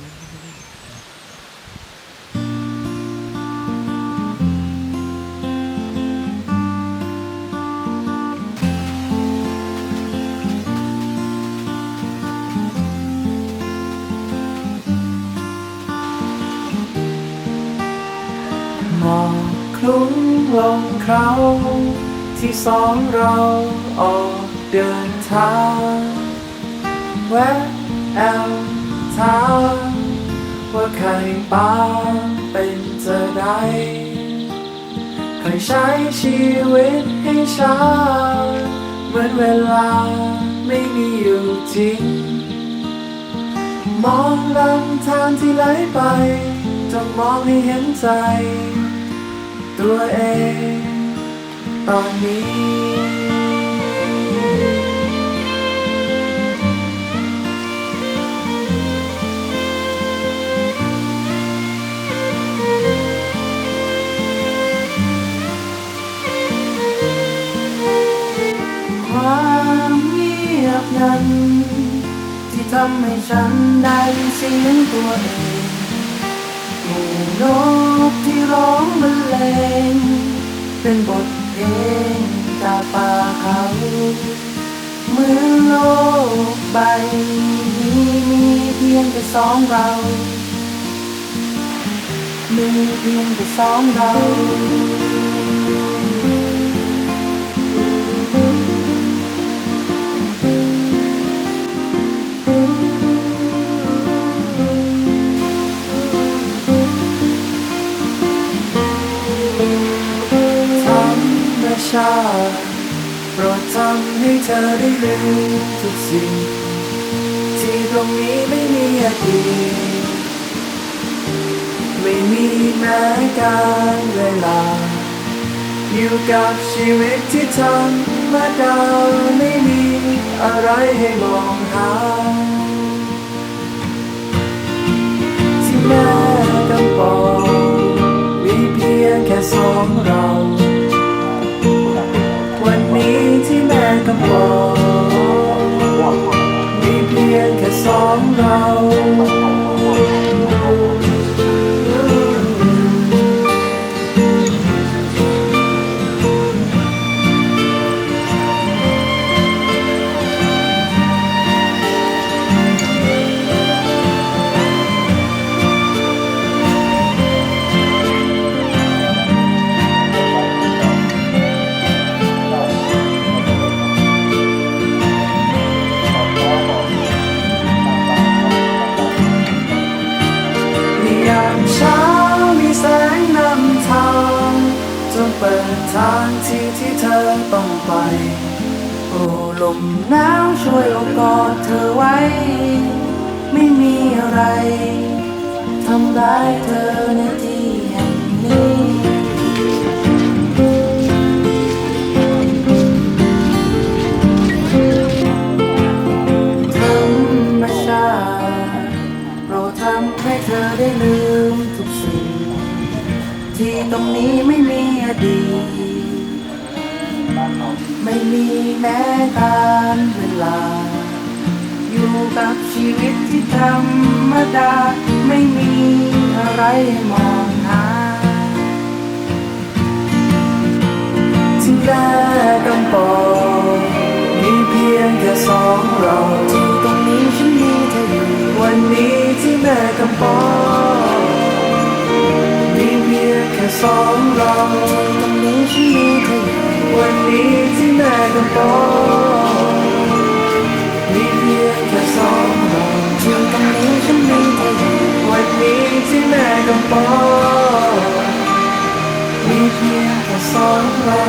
หมอกคลุ้งลงเขาที่สองเราออกเดินทางแวะแอลถา ว่าใครบ้างเป็นจะได้เคยใช้ชีวิตให้ช้าเหมือนเวลาไม่มีอยู่จริง มองลำธารที่ไหลไปจนมองให้เห็นใจ ตัวเองตอนนี้ั้นที่ทำให้ฉันได้ยินเสียงตัวเองหมู่นกที่ร้องบรรเลงเป็นบทเพลงจากป่าเขาเมื่อโลกใบนี้มีเพียงแต่สองเรามีเพียงแต่สองเรา รดทำให้เธอได้ลืมทุกสิ่ง ที่ตรงนี้ไม่มีอดีตไม่มีแม้การเวลา อยู่กับชีวิตที่ธรรมดาไม่มีอะไรให้มองหา ที่แม่กำปองมีเพียงแค่สองเรา ที่แม่กำปองมีเพียงแค่สองเรา ทางที่ที่เธอต้องไปโอ้ลมหนาวช่วยอบกอดเธอไว้ ไม่มีอะไรทำร้ายเธอในที่ ที่ตรงนี้ไม่มีอดีตไม่มีแม้การเวลา อยู่กับชีวิตที่ธรรมดา ไม่มีอะไรให้มองหาที่แม่กำปองมีเพียงแค่สองเรา สองเราตรงนี้ฉันมีเธออยู่วันนี้ที่แม่กำปอกมีเพียงแค่สองเราที่ตรงนี้ฉันมีเธออยู่วันนี้ที่แม่กำปอกมีเพียงแค่สองเรา